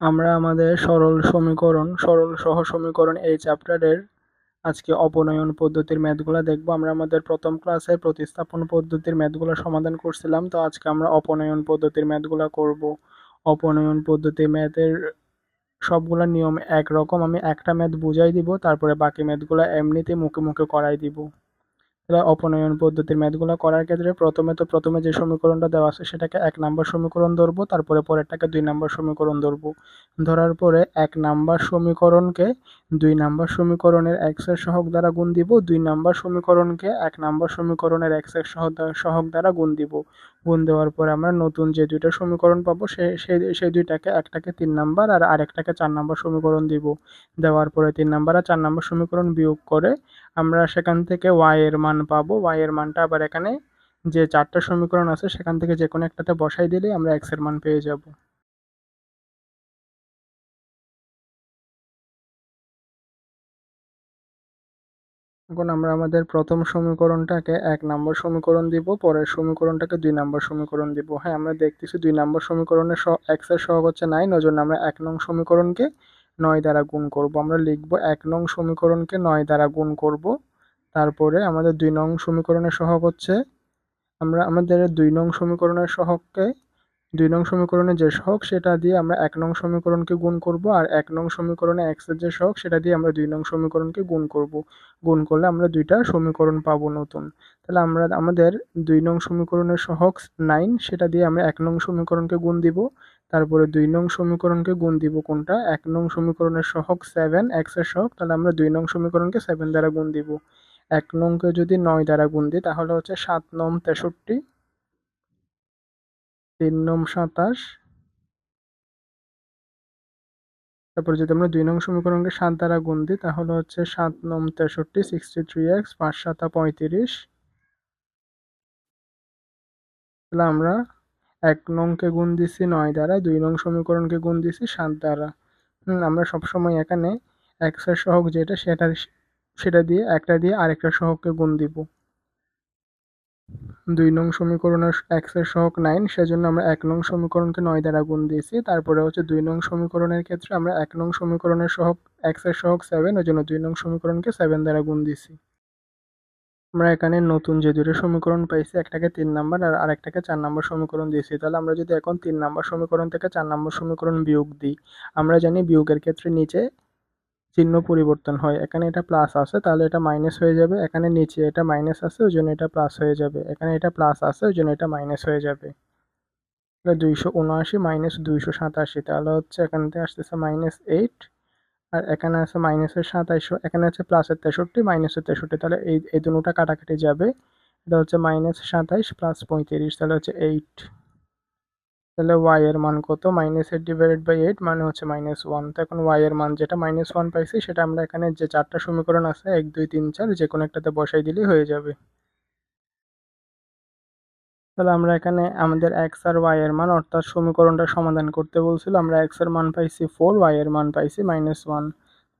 আমরা আমাদের সরল সমীকরণ, সরল সহ সমীকরণ এই চ্যাপ্টারের আজকে অপনয়ন পদ্ধতির ম্যাথগুলো দেখব। আমরা আমাদের প্রথম ক্লাসে প্রতিস্থাপন পদ্ধতির ম্যাথগুলো সমাধান করছিলাম, তো আজকে আমরা অপনয়ন পদ্ধতির ম্যাথগুলো করব। অপনয়ন পদ্ধতি ম্যাথের সবগুলো নিয়ম একরকম। আমি একটা ম্যাথ বুঝাই দিব, তারপরে বাকি ম্যাথগুলো এমনিতে মুখে মুখে করাই দিব। তাহলে অপনয়ন পদ্ধতির ম্যাথগুলো করার ক্ষেত্রে প্রথমে তো প্রথমে যে সমীকরণটা দেওয়া আছে সেটাকে এক নাম্বার সমীকরণ ধরবো, তারপরে পরেরটাকে দুই নাম্বার সমীকরণ ধরবো। ধরার পরে এক নাম্বার সমীকরণকে দুই নাম্বার সমীকরণের এক্সের সহগ দ্বারা গুণ দিব, দুই নাম্বার সমীকরণকে এক নাম্বার সমীকরণের এক্সের সহগ দ্বারা গুণ দিব। গুণ দেওয়ার পরে আমরা নতুন যে দুইটা সমীকরণ পাবো, সে সেই দুইটাকে একটাকে তিন নাম্বার আর আরেকটাকে চার নাম্বার সমীকরণ দিব। দেওয়ার পরে তিন নাম্বার আর চার নাম্বার সমীকরণ বিয়োগ করে আমরা সেখান থেকে ওয়াই এর মান পাবো। ওয়াই এর মানটা আবার এখানে যে চারটা সমীকরণ আছে, সেখান থেকে যে কোনো একটাতে বসাই দিলেই আমরা এক্সের মান পেয়ে যাব। এখন আমরা আমাদের প্রথম সমীকরণটাকে এক নম্বর সমীকরণ দিব, পরের সমীকরণটাকে দুই নম্বর সমীকরণ দিব। হ্যাঁ আমরা দেখতেছি দুই নম্বর সমীকরণের এক্সের সহগ হচ্ছে নাইন ওই জন্য আমরা এক নং সমীকরণকে নয় দ্বারা গুণ করব। আমরা লিখব এক নং সমীকরণকে নয় দ্বারা গুণ করব। তারপরে আমাদের দুই নং সমীকরণের সহগ হচ্ছে, আমরা আমাদের দুই নং সমীকরণের সহগকে, দুই নং সমীকরণে যে সহগ, সেটা দিয়ে আমরা এক নং সমীকরণকে গুণ করব আর এক নং সমীকরণে এক্সের যে সহগ, সেটা দিয়ে আমরা দুই নং সমীকরণকে গুণ করব। গুণ করলে আমরা দুইটা সমীকরণ পাবো নতুন। তাহলে আমরা, আমাদের দুই নং সমীকরণের সহগ নাইন সেটা দিয়ে আমরা এক নং সমীকরণকে গুণ দিব। তারপরে দুই নং সমীকরণকে গুণ দিব কোনটা? এক নং সমীকরণের সহগ সেভেন এক্সের সহগ, তাহলে আমরা দুই নং সমীকরণকে সেভেন দ্বারা গুণ দিব। এক নংকে যদি নয় দ্বারা গুণ দিই, তাহলে হচ্ছে সাত নং তেষট্টি, তিন নং সাতাশ, তারপরে যদি আমরা দুই নং সমীকরণকে সাত দ্বারা গুণ দিই, তাহলে হচ্ছে সাত নং তেষট্টি সিক্সটি থ্রি এক্স পাঁচ সাতা পঁয়ত্রিশ। তাহলে আমরা এক নংকে গুণ দিছি নয় দ্বারা, দুই নং সমীকরণকে গুণ দিছি সাত দ্বারা। আমরা সবসময় এখানে এক্সের সহগ যেটা সেটা সেটা দিয়ে, একটা দিয়ে আরেকটা সহগকে গুণ দিব। দুই নং সমীকরণের এক্সের সহগ নাইন, সেজন্য আমরা এক নং সমীকরণকে নয় দ্বারা গুণ দিয়েছি। তারপরে হচ্ছে দুই নং সমীকরণের ক্ষেত্রে আমরা এক নং সমীকরণের সহগ, এক্সের সহগ সেভেন ওই জন্য দুই নং সমীকরণকে সেভেন দ্বারা গুণ দিয়েছি আমরা এখানে নতুন যে দুটো সমীকরণ পাইছি, একটাকে তিন নাম্বার আর আরেকটাকে চার নাম্বার সমীকরণ দিয়েছি। তাহলে আমরা যদি এখন তিন নাম্বার সমীকরণ থেকে চার নাম্বার সমীকরণ বিয়োগ দিই, আমরা জানি বিয়োগের ক্ষেত্রে নিচে চিহ্ন পরিবর্তন হয়। এখানে এটা প্লাস আছে, তাহলে এটা মাইনাস হয়ে যাবে। এখানে নিচে এটা মাইনাস আছে, ওই জন্য এটা প্লাস হয়ে যাবে। এখানে এটা প্লাস আছে, ওই জন্য এটা মাইনাস হয়ে যাবে। দুইশো উনআশি মাইনাস দুইশো সাতাশি, তাহলে হচ্ছে এখান থেকে আসতেছে মাইনাস এইট আর এখানে আছে মাইনাসের সাতাইশো এখানে আছে প্লাসের তেষট্টি মাইনাসের তেষট্টি, তাহলে এই এই দুটোটা কাটাকাটি যাবে। এটা হচ্ছে মাইনাস সাতাইশ প্লাস পঁয়ত্রিশ, তাহলে হচ্ছে এইট তাহলে ওয়াই এর মান কত? Minus eight divided by eight মানে হচ্ছে মাইনাস ওয়ান তো এখন ওয়াই এর মান যেটা মাইনাস ওয়ান পাইছি, সেটা আমরা এখানে যে চারটা সমীকরণ আছে, এক, দুই, তিন, চার যে কোনো একটাতে বসাই দিলেই হয়ে যাবে। তাহলে আমরা এখানে আমাদের এক্স আর ওয়াই এর মান, অর্থাৎ সমীকরণটা সমাধান করতে বলছিল, আমরা এক্সের মান পাইছি ফোর ওয়াই এর মান পাইছি মাইনাস ওয়ান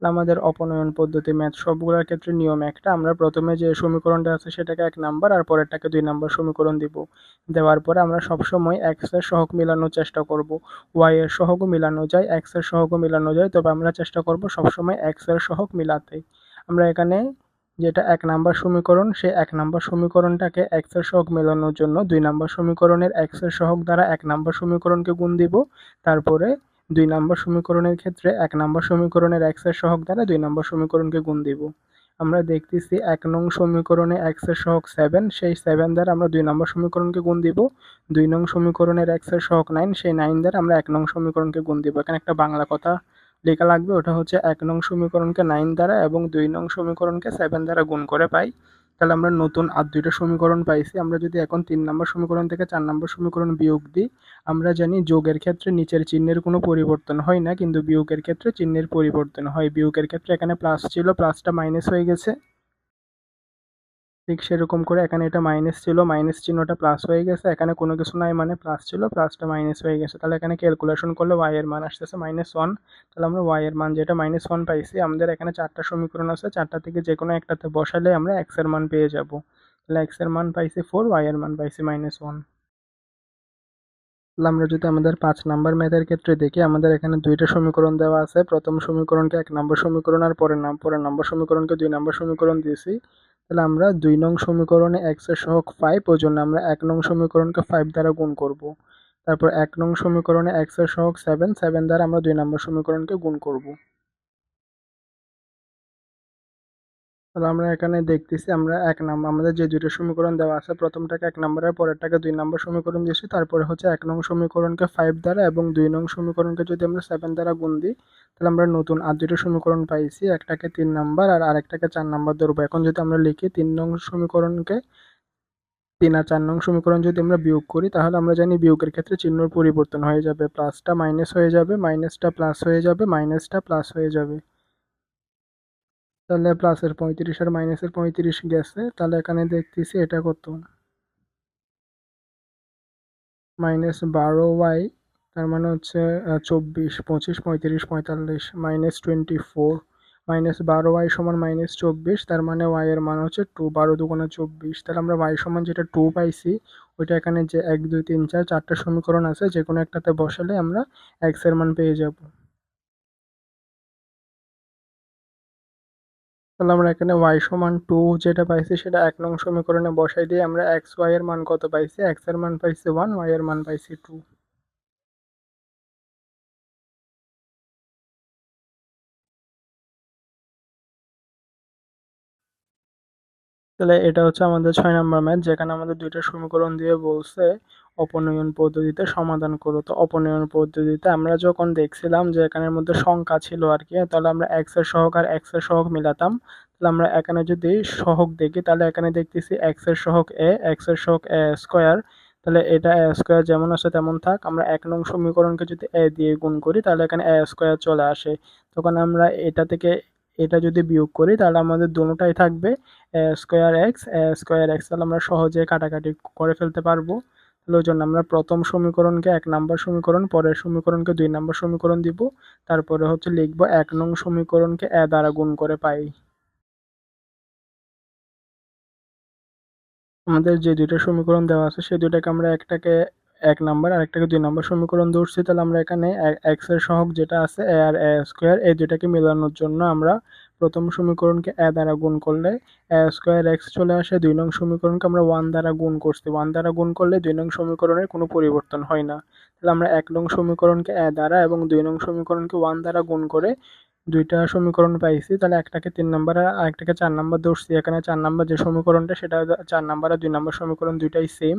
আমাদের অপনয়ন পদ্ধতি ম্যাথ সবগুলোর ক্ষেত্রে নিয়ম একটা, আমরা প্রথমে যে সমীকরণটা আছে সেটাকে এক নাম্বার, আর পরেরটাকে দুই নাম্বার সমীকরণ দিব। দেওয়ার পরে আমরা সবসময় এক্সের সহগ মিলানোর চেষ্টা করব। ওয়াই এর সহগও মিলানো যায় এক্সের সহগও মিলানো যায়, তবে আমরা চেষ্টা করব সবসময় এক্সের সহগ মিলাতে। আমরা এখানে যেটা এক নাম্বার সমীকরণ সে এক নাম্বার সমীকরণটাকে এক্সের সহগ মেলানোর জন্য দুই নাম্বার সমীকরণের এক্সের সহগ দ্বারা এক নাম্বার সমীকরণকে গুণ দিব। তারপরে দুই নম্বর সমীকরণের ক্ষেত্রে এক নম্বর সমীকরণের এক্সের সহগ দ্বারা দুই নম্বর সমীকরণকে গুণ দিব। আমরা দেখতেছি এক নং সমীকরণে এক্সের সহগ সেভেন সেই সেভেন দ্বারা আমরা দুই নম্বর সমীকরণকে গুণ দিব। দুই নং সমীকরণের এক্সের সহগ নাইন সেই নাইন দ্বারা আমরা এক নং সমীকরণকে গুণ দিব। এখানে একটা বাংলা কথা লেখা লাগবে, ওটা হচ্ছে এক নং সমীকরণকে নাইন দ্বারা এবং দুই নং সমীকরণকে সেভেন দ্বারা গুণ করে পাই। তাহলে আমরা নতুন আর দুইটা সমীকরণ পাইছি। আমরা যদি এখন তিন নম্বর সমীকরণ থেকে চার নম্বর সমীকরণ বিয়োগ দিই, আমরা জানি যোগের ক্ষেত্রে নিচের চিহ্নের কোনো পরিবর্তন হয় না, কিন্তু বিয়োগের ক্ষেত্রে চিহ্নের পরিবর্তন হয়। বিয়োগের ক্ষেত্রে এখানে প্লাস ছিল প্লাসটা মাইনাস হয়ে গেছে। ঠিক সেরকম করে এখানে এটা মাইনাস ছিল মাইনাস চিহ্নটা প্লাস হয়ে গেছে। এখানে কোনো কিছু নাই মানে প্লাস ছিল প্লাসটা মাইনাস হয়ে গেছে। তাহলে এখানে ক্যালকুলেশন করলে ওয়াই এর মান আসতেছে মাইনাস ওয়ান তাহলে আমরা ওয়াই এর মান যেটা মাইনাস ওয়ান পাইছি, আমাদের এখানে চারটা সমীকরণ আছে। চারটা থেকে যে কোনো একটাতে বসালে আমরা এক্সের মান পেয়ে যাব। তাহলে এক্সের মান পাইছি ফোর ওয়াই এর মান পাইছি মাইনাস ওয়ান তাহলে আমরা যদি আমাদের পাঁচ নাম্বার ম্যাথের ক্ষেত্রে দেখি, আমাদের এখানে দুইটা সমীকরণ দেওয়া আছে। প্রথম সমীকরণকে এক নম্বর সমীকরণ আর পরের নাম পরের নম্বর সমীকরণকে দুই নম্বর সমীকরণ দিয়েছি। তাহলে আমরা দুই নং সমীকরণে এক্সের সহগ ফাইভ ওই জন্য আমরা এক নং সমীকরণকে ফাইভ দ্বারা গুণ করব। তারপর এক নং সমীকরণে এক্সের সহগ সেভেন সেভেন দ্বারা আমরা দুই নম্বর সমীকরণকে গুণ করব। তাহলে আমরা এখানে দেখতেছি, আমরা এক নাম্বার আমাদের যে দুটো সমীকরণ দেওয়া আছে, প্রথমটাকে এক নম্বরের পরেরটাকে দুই নম্বর সমীকরণ দিয়েছি। তারপরে হচ্ছে এক নং সমীকরণকে ফাইভ দ্বারা এবং দুই নং সমীকরণকে যদি আমরা সেভেন দ্বারা গুণ দিই, তাহলে আমরা নতুন আর দুটো সমীকরণ পাইছি, একটাকে তিন নাম্বার আর আরেকটাকে চার নাম্বার ধরবো। এখন যদি আমরা লিখি তিন নং সমীকরণকে তিন আর চার নং সমীকরণ যদি আমরা বিয়োগ করি, তাহলে আমরা জানি বিয়োগের ক্ষেত্রে চিহ্নর পরিবর্তন হয়ে যাবে। প্লাসটা মাইনাস হয়ে যাবে মাইনাসটা প্লাস হয়ে যাবে মাইনাসটা প্লাস হয়ে যাবে। তাহলে প্লাসের পঁয়ত্রিশ আর মাইনাসের পঁয়ত্রিশ গেছে, তাহলে এখানে দেখতেছি এটা কত? মাইনাস বারো ওয়াই তার মানে হচ্ছে চব্বিশ, পঁচিশ, পঁয়ত্রিশ, পঁয়তাল্লিশ মাইনাস টোয়েন্টি ফোর মাইনাস বারো ওয়াই সমান মাইনাস চব্বিশ, তার মানে ওয়াই এর মান হচ্ছে টু বারো দুগুণে চব্বিশ, তাহলে আমরা ওয়াই সমান যেটা টু পাইছি, ওইটা এখানে যে এক, দুই, তিন, চার, চারটা সমীকরণ আছে যে কোনো একটাতে বসালে আমরা এক্সের মান পেয়ে যাব। তাহলে আমরা এখানে ওয়াই সমান টু যেটা পাইছি সেটা এক নং সমীকরণে বসাই দিয়ে আমরা এক্স ওয়াই এর মান কত পাইছি? এক্সের মান পাইছি ওয়ান ওয়াই এর মান পাইছি টু তাহলে এটা হচ্ছে আমাদের ছয় নম্বর ম্যাথ, যেখানে আমাদের দুইটা সমীকরণ দিয়ে বলছে অপনয়ন পদ্ধতিতে সমাধান করো। তো অপনয়ন পদ্ধতিতে আমরা যখন দেখছিলাম যে এখানের মধ্যে সংখ্যা ছিল আর কি, তাহলে আমরা এক্সের সহগ আর এক্সের সহগ মিলাতাম। তাহলে আমরা এখানে যদি সহগ দেখি, তাহলে এখানে দেখতেছি এক্সের সহগ এ এক্সের সহগ এ স্কোয়ার তাহলে এটা এ স্কোয়ার যেমন আছে তেমন থাক। আমরা এক নং সমীকরণকে যদি এ দিয়ে গুণ করি, তাহলে এখানে এ স্কোয়ার চলে আসে। তখন আমরা এটা থেকে এটা যদি বিয়োগ করি, তাহলে আমাদের দুটোটাই থাকবে স্কোয়ার এক্স স্কোয়ার এক্স তাহলে আমরা সহজে কাটাকাটি করে ফেলতে পারব। ওই জন্য আমরা প্রথম সমীকরণকে এক নাম্বার সমীকরণ, পরের সমীকরণকে দুই নাম্বার সমীকরণ দিব। তারপরে হচ্ছে লিখব এক নং সমীকরণকে এ দ্বারা গুণ করে পাই। আমাদের যে দুইটা সমীকরণ দেওয়া আছে সেই দুইটাকে আমরা একটাকে এক নাম্বার আর একটাকে দুই নাম্বার সমীকরণ ধরছি। তাহলে আমরা এখানে এক্সের সহগ যেটা আছে এ আর এ স্কোয়ার এই দুইটাকে মেলানোর জন্য আমরা প্রথম সমীকরণকে এ দ্বারা গুণ করলে এ স্কোয়ার এক্স চলে আসে, দুই নং সমীকরণকে আমরা ওয়ান দ্বারা গুণ করছি। ওয়ান দ্বারা গুণ করলে দুই নং সমীকরণের কোনো পরিবর্তন হয় না। তাহলে আমরা এক নং সমীকরণকে এ দ্বারা এবং দুই নং সমীকরণকে ওয়ান দ্বারা গুণ করে দুইটা সমীকরণ পাইছি, তাহলে একটাকে তিন নাম্বার আর আরেকটাকে চার নাম্বার ধরছি। এখানে চার নাম্বার যে সমীকরণটা, সেটা চার নাম্বার আর দুই নাম্বার সমীকরণ দুইটাই সেম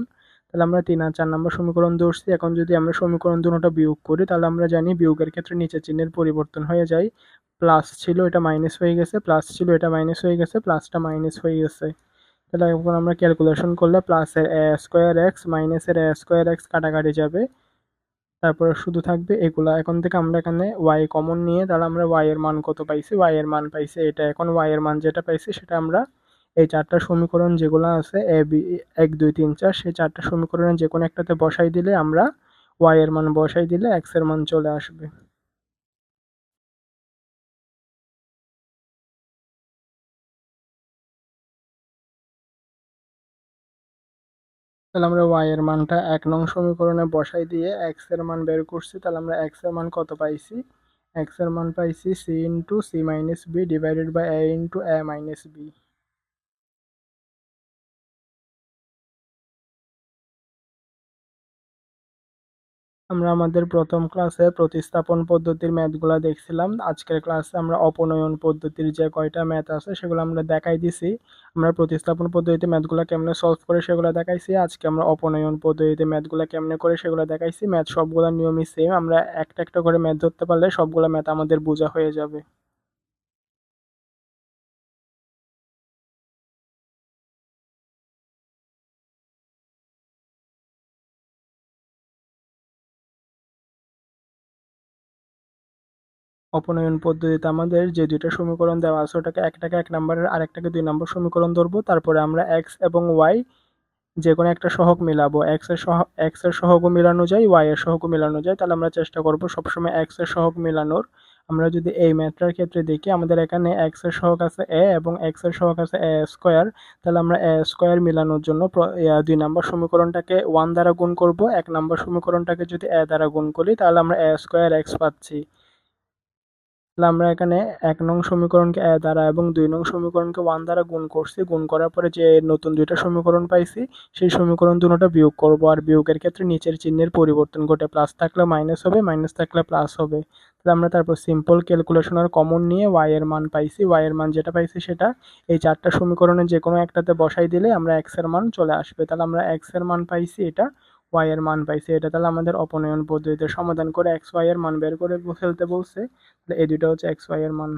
তাহলে আমরা তিন আর চার নম্বর সমীকরণ ধরছি। এখন যদি আমরা সমীকরণ দুটোটা বিয়োগ করি, তাহলে আমরা জানি বিয়োগের ক্ষেত্রে নিচে চিহ্নের পরিবর্তন হয়ে যায়। প্লাস ছিল এটা মাইনাস হয়ে গেছে, প্লাস ছিল এটা মাইনাস হয়ে গেছে, প্লাসটা মাইনাস হয়ে গেছে। তাহলে এখন আমরা ক্যালকুলেশন করলে প্লাসের এ স্কোয়ার এক্স মাইনাসের এ স্কোয়ার এক্স কাটাকাটি যাবে। তারপরে শুধু থাকবে এগুলা। এখন থেকে আমরা এখানে ওয়াই কমন নিয়ে, তাহলে আমরা ওয়াই এর মান কত পাইছি? ওয়াই এর মান পাইছি এটা। এখন ওয়াই এর মান যেটা পাইছি, সেটা আমরা এই চারটা সমীকরণ যেগুলো আছে, এ, বি, এক, দুই, তিন, চার, সেই চারটা সমীকরণে যে কোনো একটাতে বসাই দিলে আমরা ওয়াই এর মান বসাই দিলে এক্সের মান চলে আসবে। তাহলে আমরা ওয়াই এর মানটা এক নং সমীকরণে বসাই দিয়ে এক্সের মান বের করছি, তাহলে আমরা এক্সের মান কত পাইছি? এক্সের মান পাইছি C into C minus B divided by A into A minus B আমরা আমাদের প্রথম ক্লাসে প্রতিস্থাপন পদ্ধতির ম্যাথগুলো দেখছিলাম। আজকের ক্লাসে আমরা অপনয়ন পদ্ধতির যে কয়টা ম্যাথ আছে সেগুলো আমরা দেখাই দিছি। আমরা প্রতিস্থাপন পদ্ধতিতে ম্যাথগুলো কেমনে সলভ করে সেগুলো দেখাইছি। আজকে আমরা অপনয়ন পদ্ধতিতে ম্যাথগুলো কেমনে করে সেগুলো দেখাইছি। ম্যাথ সবগুলো নিয়মই সেম আমরা একটা একটা করে ম্যাথ ধরতে পারলে সবগুলো ম্যাথ আমাদের বোঝা হয়ে যাবে। অপনয়ন পদ্ধতিতে আমাদের যে দুইটা সমীকরণ দেওয়া আছে, ওটাকে একটাকে এক নম্বরের আরেকটাকে দুই নম্বর সমীকরণ ধরবো। তারপরে আমরা এক্স এবং ওয়াই যে কোনো একটা সহগ মিলাবো। এক্সের সহ এক্সের সহগও মিলানো যায় ওয়াই এর সহগও মিলানো যায়। তাহলে আমরা চেষ্টা করব সবসময় এক্সের সহগ মিলানোর। আমরা যদি এই ম্যাথটার ক্ষেত্রে দেখি, আমাদের এখানে এক্সের সহগ আছে এ এবং এক্সের সহগ আছে এ স্কোয়ার তাহলে আমরা এ স্কোয়ার মিলানোর জন্য দুই নম্বর সমীকরণটাকে ওয়ান দ্বারা গুণ করব। এক নম্বর সমীকরণটাকে যদি এ দ্বারা গুণ করি, তাহলে আমরা এ স্কোয়ার এক্স পাচ্ছি। তাহলে আমরা এখানে এক নং সমীকরণকে, এ দ্বারা এবং দুই নং সমীকরণকে ওয়ান দ্বারা গুণ করছি। গুণ করার পরে যে নতুন দুইটা সমীকরণ পাইছি, সেই সমীকরণ দুটোটা বিয়োগ করব। আর বিয়োগের ক্ষেত্রে নিচের চিহ্নের পরিবর্তন ঘটে। প্লাস থাকলে মাইনাস হবে মাইনাস থাকলে প্লাস হবে। তাহলে আমরা তারপর সিম্পল ক্যালকুলেশন আর কমন নিয়ে ওয়াই এর মান পাইছি। ওয়াই এর মান যেটা পাইছি সেটা এই চারটা সমীকরণে যে কোনো একটাতে বসাই দিলে আমরা এক্সের মান চলে আসবে। তাহলে আমরা এক্সের মান পাইছি এটা ওয়াই এর মান পাইছে, এটা তাহলে আমাদের অপনয়ন পদ্ধতিতে সমাধান করে এক্স ওয়াই এর মান বের করে ফেলতে বলছে। তাহলে এই দুইটা হচ্ছে এক্স ওয়াই এর মান।